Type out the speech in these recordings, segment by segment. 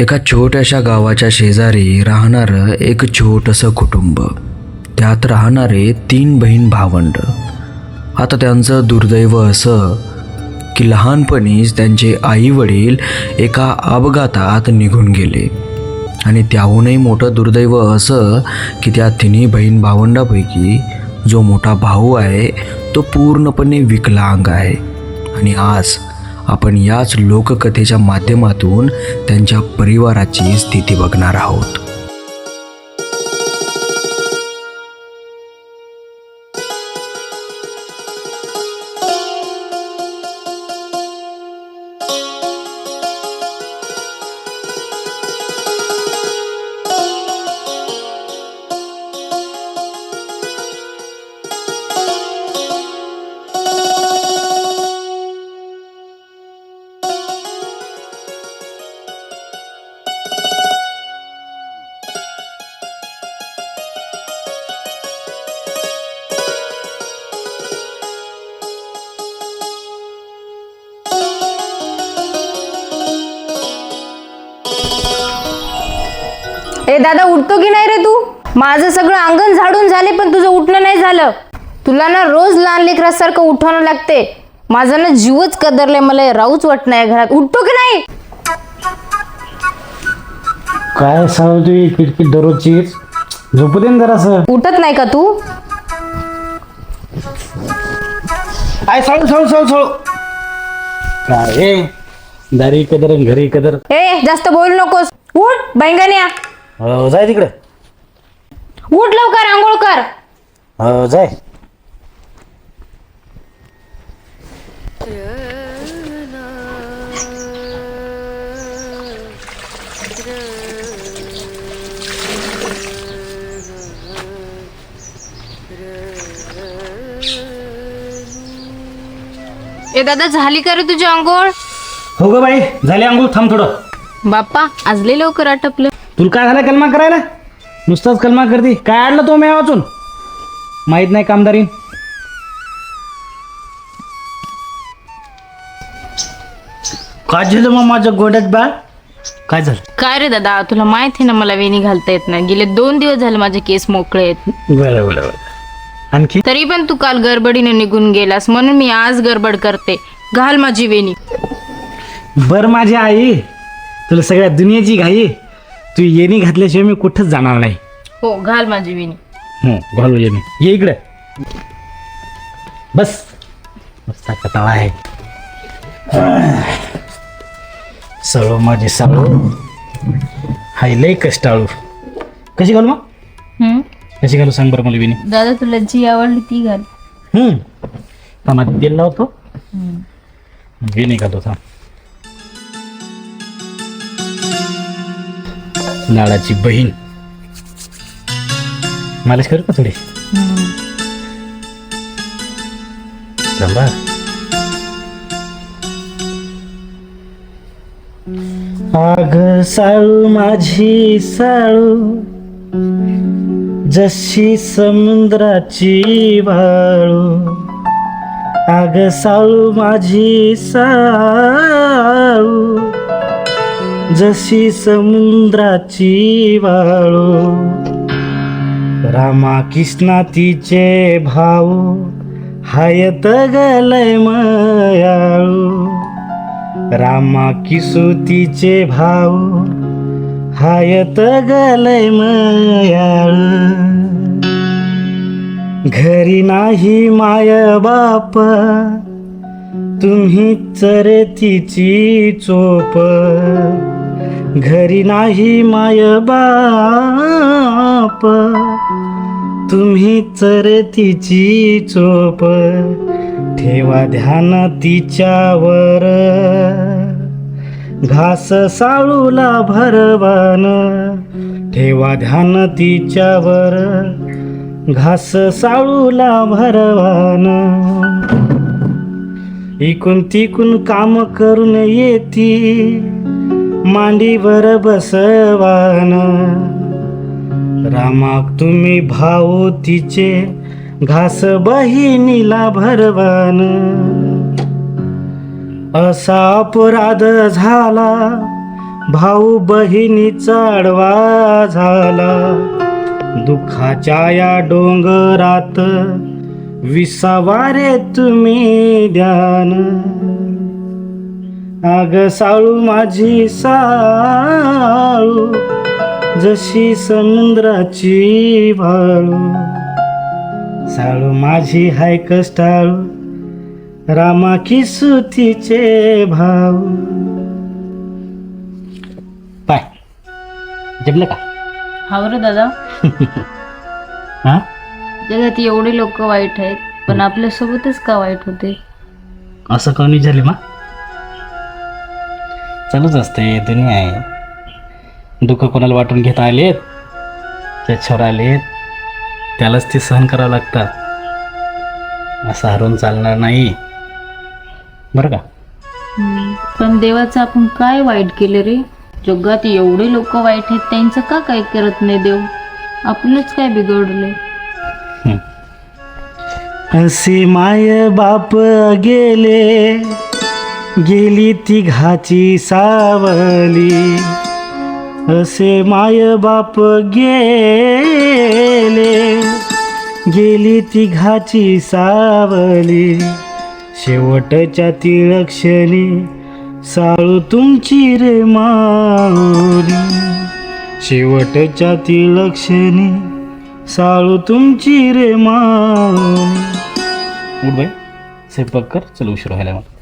एका छोट्याशा गावाच्या शेजारी राहणारं एक छोटंसं कुटुंब. त्यात राहणारे तीन बहीण भावंड. आता त्यांचं दुर्दैव असं की लहानपणीच त्यांचे आई वडील एका अपघातात निघून गेले. आणि त्याहूनही मोठं दुर्दैव असं की त्या तिन्ही बहीण भावंडापैकी जो मोठा भाऊ आहे तो पूर्णपणे विकलांग आहे. आणि आज आपण याच लोककथेच्या माध्यमातून त्यांच्या परिवाराची स्थिती बघणार आहोत. ए दादा उठतो की नाही रे तू? माझं सगळं अंगण झाडून झाले पण तुझं उठणं नाही झालं. तुला ना रोज लहान लेकरासारखं उठवणं लागते. माझा ना जीवच कदरलाय मला राहूच वाट नाही घरात. उठतो की नाही? काय सांगू तुझी किटकिट दररोजचीच झोपू दे ना जरासं. उठत नाही का तू? आय साळू साळू साळू साळू. काय? दारी कदर आणि घरी कदर. ए जास्त बोलू नकोस. उठ बैंगण्या हो, जाय तिकडे. उठ लवकर आंघोळ कर. हो, जाय. ए दादा झाली का रे तुझी आंघोळ? हो ग बाई झाले अंघोळ थांब थोडं. बाप्पा आज लय लवकर आटपलं. तुला काय झालं कलमा करायला? नुसताच कलमा करते. काय आणलं तो मी वाचून माहीत नाही कामदारी काय झालं मग माझ्या गोड्यात बा? काय झालं? काय रे दादा तुला माहीत आहे ना मला वेणी घालता येत नाही. गेले दोन दिवस झाले माझे केस मोकळे आहेत. बरं बरं बरं. आणखी? तरी पण तू काल गडबडीने निघून गेलास म्हणून मी आज गडबड करते. घाल माझी वेणी. बर माझी आई. तुला सगळ्या दुनियाची घाई तू येणी घातल्याशिवाय मी कुठंच जाणार नाही. हो घाल माझी वेणी. हो घालू येणी. ये इकडे. बस. मस्त कटाळा आहे. सळो माझी सळो. हाय लय कष्टाळू कशी घालू मग? हम्म? कशी घालू सांग बरं मला विनी दादा तुला जी आवडली ती घाल. हम्म. कामात तेल लावतो. विनी घालतो थांब. लाडाची बहीण. मालिश करू का थोडी? थांबा. आग साळू माझी साळू जशी समुद्राची वाळू. आग साळू माझी साळू जशी समुद्राची वाळू रामा कृष्णा तिचे भाऊ हायत गलय मयाळू. रामा किसुतीचे भाऊ हायत गलय मयाळू. घरी नाही माय बाप तुम्ही चरतीची चोप. घरी नाही माय बाप. तुम्ही चरतीची चोप. ठेवा ध्यान तिच्यावर. घास साळूला भरवान. ठेवा ध्यान तिच्यावर. घास साळूला भरवान. इकून तिकून काम करून येती. मांडीवर बसवान. रामाक तुम्ही भाऊ तिचे घास बहिणीला भरवान. असा अपराध झाला भाऊ बहिणीचा आडवा झाला. दुःखाच्या या डोंगरात विसावारे तुम्ही ध्यान. आग साळू माझी साळू जशी समुद्राची भाळू साळू माझी हाय कष्टाळू रामा किसुतीचे भाऊ. पाय जमलं का? हा रे दादा. हा? जगात एवढे लोक वाईट आहेत पण आपल्यासोबतच का वाईट होते? असं कमी झाले मा? चालूच असते दुनिया आहे. दुःख कोणाला वाटून घेता आलेत? त्याच्यावर आलेत. त्यालाच ते सहन करावं लागतात. असं हरवून चालणार नाही. बरं का? पण देवाचं आपण काय वाईट केले रे? जगात एवढे लोक वाईट आहेत त्यांचं का काय करत नाही देव? आपलंच काय बिघडले असे माय बाप गेले गेली ती घाची सावली. असे माय बाप गेले गेली ती घाची सावली. शेवटच्या तिळक्षणी साळू तुमची रे माऊली. शेवटच्या तिळक्षणी साळू तुमची रे माऊली उठ बाई. स्वयंपाक कर. चल उशीर व्हायला मला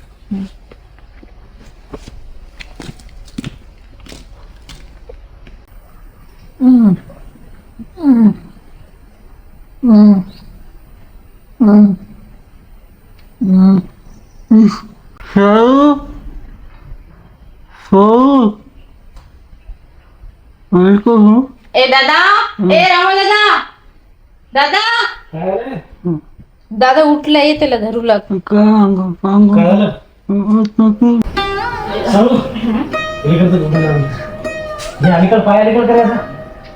हो हो? ए दादा. ए रामा दादा! दादा दादा उठला ये त्याला धरू लाग काय झालं शाळू इकडचं कुठं लावलं? हे अलीकड पाय अलीकड करायचा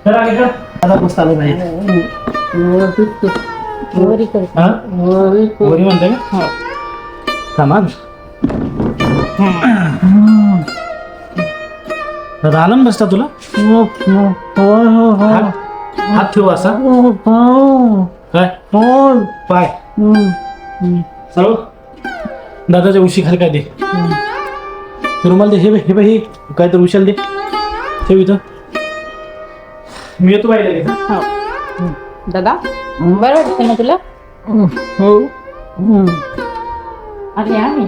तर अलीकड. आता पुस्तक आलं नाही हा? वरी म्हणते का? थांबा रानम बसता तुला? हात हात ठेवू असा? काय? पाय. चालू दादाच्या उशी खाली काय दे? ते रुमाल दे. हे बघ हे बघ हे. काय तर उशाल दे. ठेव इथं. मी येतो बाई लगेच हा. दादा बरं वाटतं ना तुला? अरे आम्ही.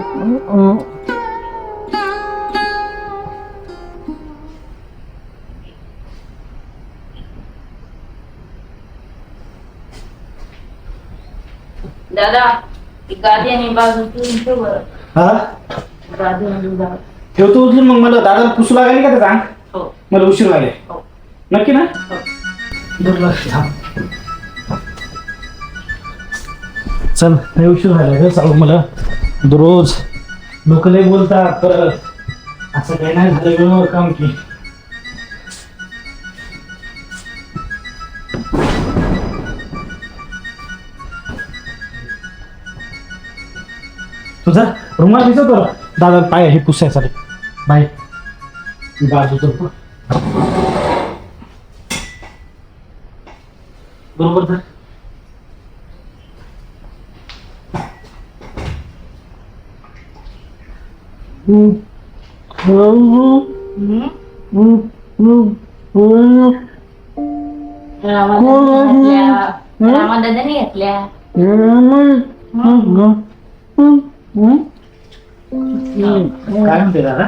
दादा ती गादी आणि बाजू ठेव बरं हा? गादी आणि बाजू. ठेवतो उचलून मग मला दादाला पुसू लागली का ते सांग? हो. मला उशीर लागले. हो. नक्की ना? दुर्लक्ष थांब. चल लय उशीर व्हायला ग चालू मला. दररोज लोक लय बोलतात परत. असं काही नाही झालं वेळेवर काम की. तुझा रुमाल दिसतो दादा पाय हे पुसायसाठी. बाय तर बरोबर धर. घेतल्या. काय म्हणते दादा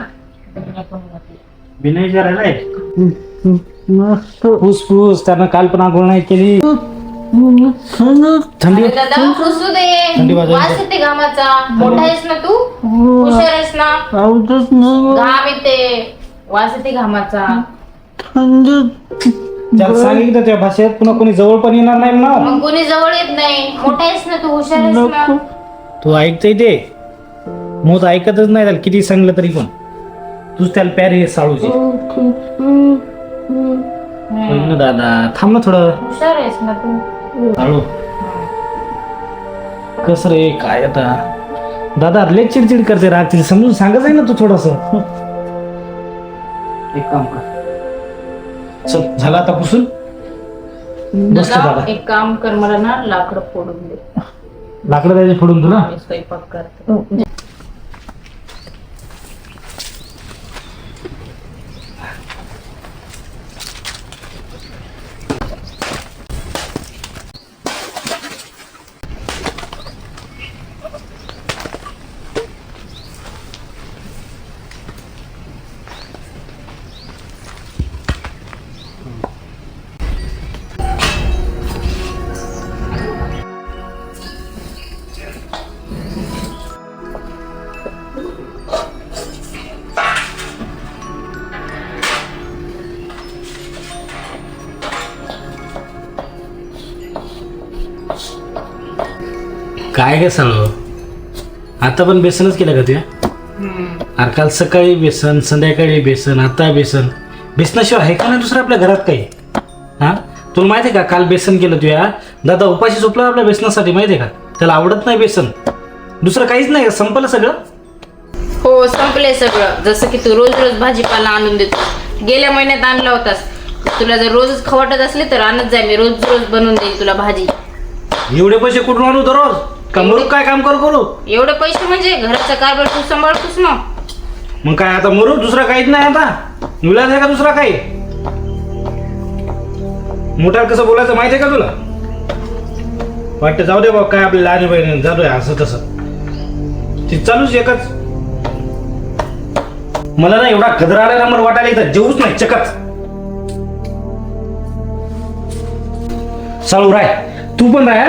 विनय विचारायला आहे फुस फुस त्यानं काल आंघोळ नाही केली थंडी दादा पुसू दे थंडी वाजायला वास येते घामाचा मोठा आहेस ना तू हुशार आहेस ना घाम येते वास येते घामाचा त्याला सांगितलं तुझ्या भाषेत पुन्हा कोणी जवळ पण येणार नाही ना मग कोणी जवळ येत नाही मोठा आहेस ना तू हुशार आहेस ना तू ऐकतय ते मोत ऐकतच नाही त्याला किती सांगलं तरी पण. तूच त्याला प्यार आहे साळूची ना दादा थांब ना थोडं. हुशार आहेस ना तू. साळू. कस रे काय आता? दादा लय चिडचिड करते रात्री. समजून सांगत आहे ना तू थोडस. एक काम कर. चल झालं आता पुसून? दादा एक काम कर मला ना लाकडं फोडून दे. लाकडं द्यायचे फोडून तुला मी स्वयंपाक करते. काय काय सांगू? आता पण बेसनच केलं का तुया अरे काल सकाळी बेसन संध्याकाळी बेसन आता बेसन. बेसनाशिवाय आहे का नाही दुसरं आपल्या घरात काही? हा? तुला माहिती आहे का काल बेसन केलं तुया? दादा उपाशी झोपला आपल्या बेसनासाठी माहिती आहे का? त्याला आवडत नाही बेसन. दुसरं काहीच नाही का? संपलं सगळं? हो संपले सगळं. जसं की तू रोज रोज भाजीपाला आणून देतो. गेल्या महिन्यात आणला होतास. तुला जर रोजच खवाटत असले तर आणत जाय. मी रोज रोज बनवून देईल तुला भाजी. एवढे पैसे कुठून आणू दररोज? का मरू काय काम करू करू? एवढे पैसे म्हणजे घराचा कारभार तू सांभाळतोस ना. मग काय आता मरू? दुसरा काहीच नाही आता. विलास आहे का दुसरा काही? मोठा कसं बोलायचं माहिती आहे का तुला? वाटतं जाऊ दे बाबा काय आपल्या लहान बहिणी दे असं तसं. ते चालूच एकच. मला ना एवढा गदराडा नंबर वाटायला इथं जेवूच नाही चकच. साळू राय. तू पण राय?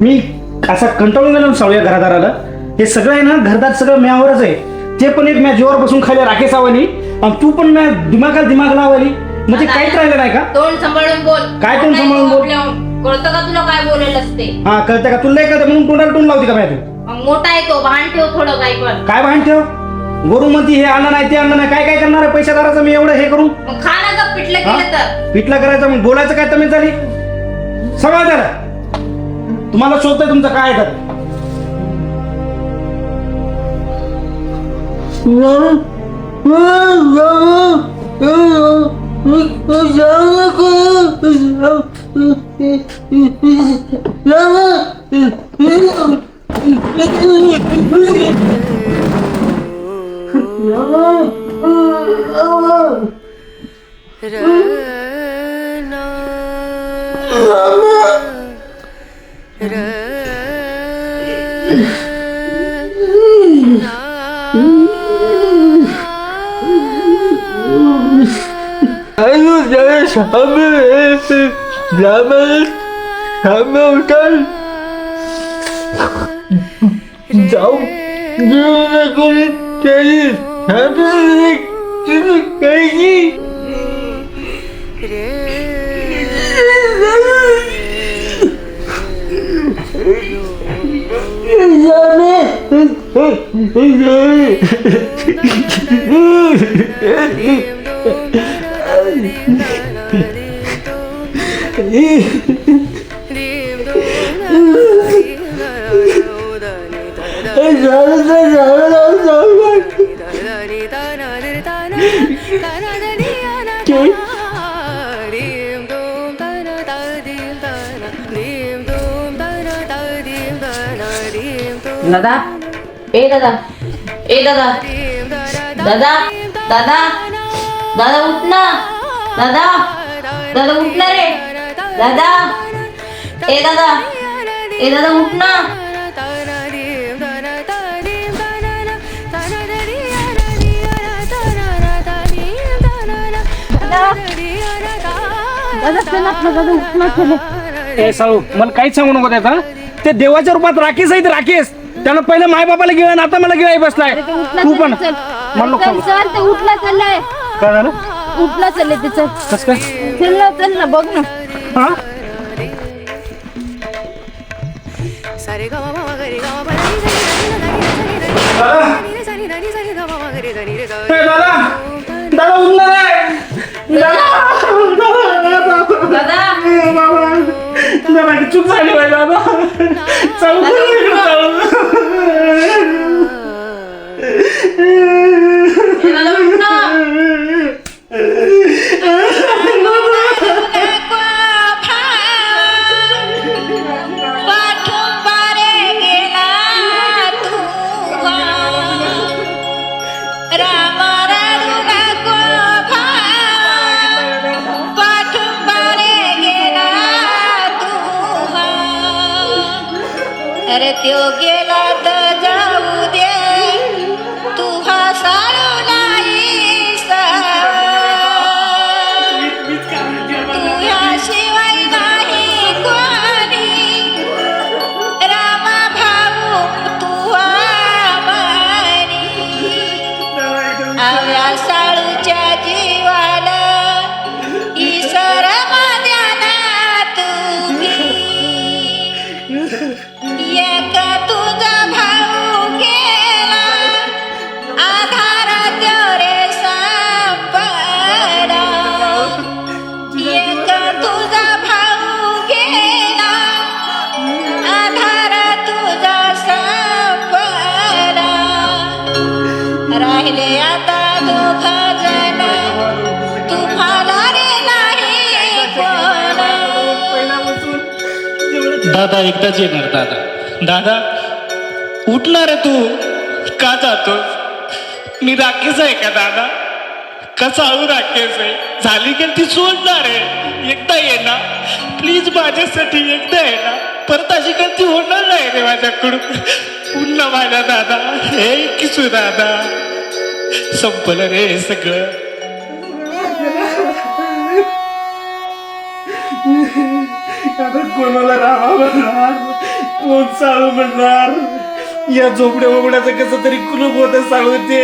मी असा कंटाळून गेलो ना साळू या घरादाराला. हे सगळं आहे ना घरदार सगळं म्यावरच आहे. ते पण एक म्या जीवावर बसून खायला राखे सावली आणि तू पण म्या दिमागाला दिमाग लावली म्हणजे काहीच राहिलं नाही का? तोंड सांभाळून बोल. काय तोंड सांभाळून बोल? कळतं का तुला काय बोलायला असते? हा कळतं का? तुला नाही कळतं? म्हणून तोंडाला तोंड लावते का म्या तू? मग मोठा आहे तो भान ठेव थोडं काही पण. काय भान ठेव? वरून हे आणलं नाही ते आणलं नाही. काय काय करणार आहे? पैशादाराचं मी एवढं हे करू मग खा ना गप पिठलं हा? केलं तर? पिठलं करायचं मग बोलायचं काय? तमीच झाली? सगळं त्याला तुम्हाला शोधतंय तुमचं काय आहे तर. গ্রামের সামনে উঠান যাও। জীবনে করে চাই সাথে কিছু খাইনি Yeah. दादा ए दादा ए दादा दादा दादा दादा उठ ना दादा दादा उठ ना रे दादा. ए दादा. ए दादा उठ ना. ए साळू मला काहीच सांगू नको त्याचा ते देवाच्या रूपात राखीस आहे ते राखीस. त्यानं पहिलं माय बापाला गिळा आता मला गिळाई बसलाय. तू पण. ते उठला चाललाय. काय झालं? उठला चालले तिचं कस काय? चल ना चल ना बघ ना. दादा चुप झाली बाबा त्यो गेला दादा एकदाच येणार दादा. दादा उठणार आहे तू? का जातोस? मी राकेश आहे का दादा? का चालू राकेश आहे? झाली की ती सोडणार आहे. एकदा ये ना. प्लीज माझ्यासाठी एकदा ये ना. परत अशी गलती होणार नाही रे माझ्याकडून. पुन्हा माझ्या दादा. हे किसू दादा. संपलं रे हे सगळं. आता कोणाला राहा म्हणणार कोण चालू म्हणणार? या झोपड्या बोबड्याचं कसं तरी कुलूप होत चालू ते